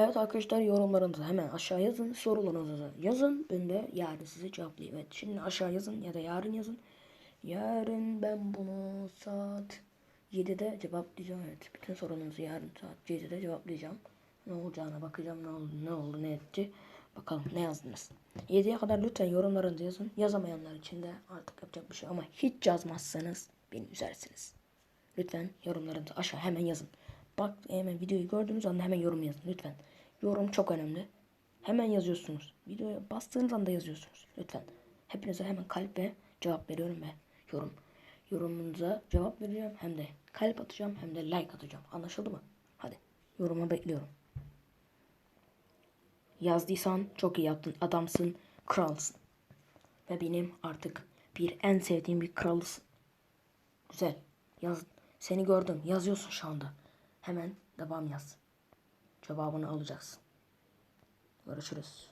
Evet arkadaşlar yorumlarınızı hemen aşağı yazın. Sorularınızı yazın. Ben de yarın size cevaplayayım. Evet şimdi aşağı yazın ya da yarın yazın. Yarın ben bunu saat 7'de cevaplayacağım. Evet bütün sorularınızı yarın saat 7'de cevaplayacağım. Ne olacağına bakacağım. Ne oldu ne oldu ne etti. Bakalım ne yazdınız. 7'ye kadar lütfen yorumlarınızı yazın. Yazamayanlar için de artık yapacak bir şey ama hiç yazmazsanız beni üzersiniz. Lütfen yorumlarınızı aşağı hemen yazın. Bak hemen videoyu gördüğünüz anda hemen yorum yazın lütfen. Yorum çok önemli. Hemen yazıyorsunuz. Videoya bastığınız anda yazıyorsunuz. Lütfen. Hepinize hemen kalp ve cevap veriyorum ve yorum. Yorumunuza cevap vereceğim. Hem de kalp atacağım hem de like atacağım. Anlaşıldı mı? Hadi. Yoruma bekliyorum. Yazdıysan çok iyi yaptın. Adamsın. Kralsın. Ve benim artık bir en sevdiğim bir kralısın. Güzel. Yaz. Seni gördüm. Yazıyorsun şu anda. Hemen devam yaz. Cevabını alacaksın. Görüşürüz.